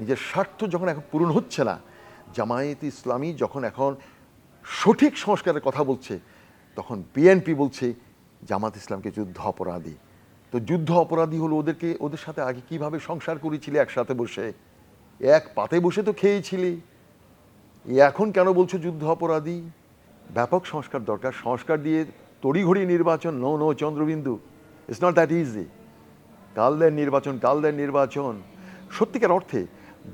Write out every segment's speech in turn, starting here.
নিজের স্বার্থ যখন এখন পূরণ হচ্ছে না, জামায়াত ইসলামী যখন এখন সঠিক সংস্কারের কথা বলছে, তখন বিএনপি বলছে, জামাত ইসলামকে যুদ্ধ অপরাধী। তো যুদ্ধ অপরাধী হলো ওদেরকে, ওদের সাথে আগে কীভাবে সংসার করেছিলি একসাথে বসে? এক পাতে বসে তো খেয়েছিলি। এখন কেন বলছো যুদ্ধ অপরাধী? ব্যাপক সংস্কার দরকার। সংস্কার দিয়ে তড়িঘড়ি নির্বাচন। নো নো, চন্দ্রবিন্দু। ইটস নট দ্যাট ইজি কাল দেন নির্বাচন কাল দেন নির্বাচন। সত্যিকার অর্থে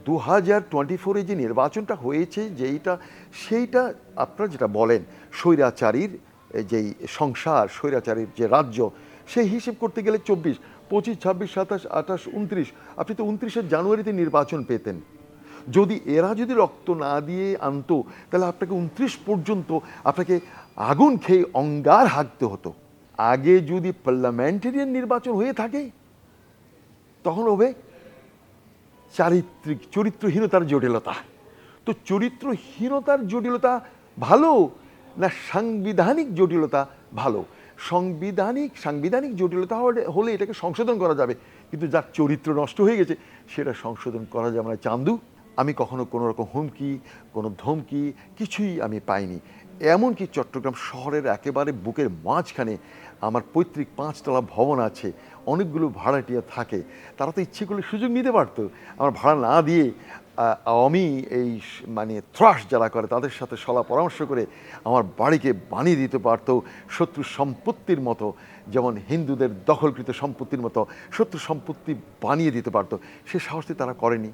দু হাজার টোয়েন্টি ফোরে যে নির্বাচনটা হয়েছে, যেইটা, সেইটা আপনারা যেটা বলেন, স্বৈরাচারীর যেই সংসার, স্বৈরাচারীর যে রাজ্য, সেই হিসেব করতে গেলে চব্বিশ, পঁচিশ, ছাব্বিশ, সাতাশ, আঠাশ, উনত্রিশ, আপনি তো উনত্রিশে জানুয়ারিতে নির্বাচন পেতেন। যদি এরা যদি রক্ত না দিয়ে আনতো, তাহলে আপনাকে উনত্রিশ পর্যন্ত আপনাকে আগুন খেয়ে অঙ্গার হাঁকতে হতো। আগে যদি পার্লামেন্টারিয়ান নির্বাচন হয়ে থাকে, তখন হবে চারিত্রিক, চরিত্রহীনতার জটিলতা। তো চরিত্রহীনতার জটিলতা ভালো না সাংবিধানিক জটিলতা ভালো? সাংবিধানিক সাংবিধানিক জটিলতা হলে- এটাকে সংশোধন করা যাবে। কিন্তু যার চরিত্র নষ্ট হয়ে গেছে, সেটা সংশোধন করা যাবে না। চান্দু, আমি কখনো কোনো রকম হুমকি, কোনো ধমকি কিছুই আমি পাইনি। এমনকি চট্টগ্রাম শহরের একেবারে বুকের মাঝখানে আমার পৈতৃক পাঁচতলা ভবন আছে। অনেকগুলো ভাড়াটিয়া থাকে। তারা তো ইচ্ছে করলে সুযোগ নিতে পারতো। আমার ভাড়া না দিয়ে আমি এই মানে ত্রাস যারা করে, তাদের সাথে সলা পরামর্শ করে আমার বাড়িকে বানিয়ে দিতে পারতো শত্রু সম্পত্তির মতো। যেমন হিন্দুদের দখলকৃত সম্পত্তির মতো শত্রু সম্পত্তি বানিয়ে দিতে পারতো। সে সাহসটি তারা করেনি।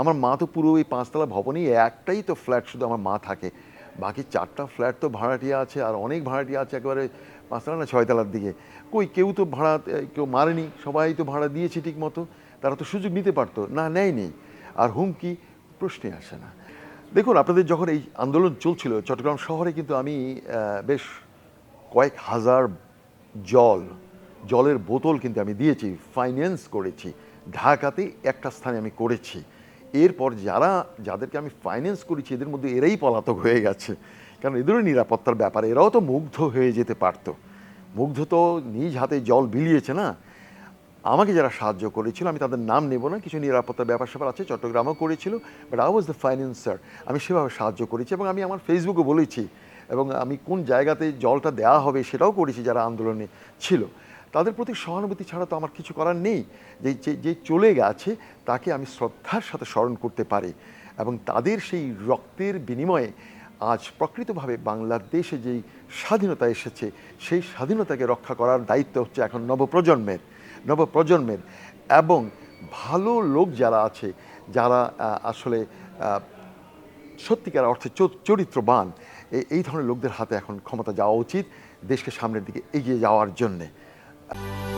আমার মা তো পুরো এই পাঁচতলা ভবনেই একটাই তো ফ্ল্যাট, শুধু আমার মা থাকে। বাকি চারটা ফ্ল্যাট তো ভাড়াটিয়া আছে, আর অনেক ভাড়াটিয়া আছে একেবারে পাঁচতলা না ছয়তলার দিকে। কই, কেউ তো ভাড়া কেউ মারেনি, সবাই তো ভাড়া দিয়েছে ঠিক মতো তারা তো সুযোগ নিতে পারতো, না নেয়নি আর হুমকি, প্রশ্নে আসে না। দেখুন, আপনাদের যখন এই আন্দোলন চলছিল, চট্টগ্রাম শহরে কিন্তু আমি বেশ কয়েক হাজার জল, জলের বোতল কিন্তু আমি দিয়েছি, ফাইন্যান্স করেছি, ঢাকাতে একটা স্থানে আমি করেছি। এরপর যারা, যাদেরকে আমি ফাইন্যান্স করেছি, এদের মধ্যে এরাই পলাতক হয়ে গেছে। কারণ এদেরও নিরাপত্তার ব্যাপারে, এরাও তো মুগ্ধ হয়ে যেতে পারতো। মুগ্ধ তো নিজ হাতে জল বিলিয়েছে না। আমাকে যারা সাহায্য করেছিল, আমি তাদের নাম নেব না, কিছু নিরাপত্তার ব্যাপার স্যাপার আছে, চট্টগ্রামও করেছিল but I was the financier আমি সেভাবে সাহায্য করেছি এবং আমি আমার ফেসবুকে বলেছি, এবং আমি কোন জায়গাতে জলটা দেওয়া হবে সেটাও করেছি যারা আন্দোলনে ছিল। তাদের প্রতি সহানুভূতি ছাড়া তো আমার কিছু করার নেই। যে, যে- চলে গেছে, তাকে আমি শ্রদ্ধার সাথে স্মরণ করতে পারি এবং তাদের সেই রক্তের বিনিময়ে আজ প্রকৃতভাবে বাংলাদেশে যেই স্বাধীনতা এসেছে, সেই স্বাধীনতাকে রক্ষা করার দায়িত্ব হচ্ছে এখন নবপ্রজন্মের নবপ্রজন্মের এবং ভালো লোক যারা আছে, যারা আসলে সত্যিকার অর্থে চরিত্রবান এই ধরনের লোকদের হাতে এখন ক্ষমতা যাওয়া উচিত দেশকে সামনের দিকে এগিয়ে যাওয়ার জন্যে। Bye.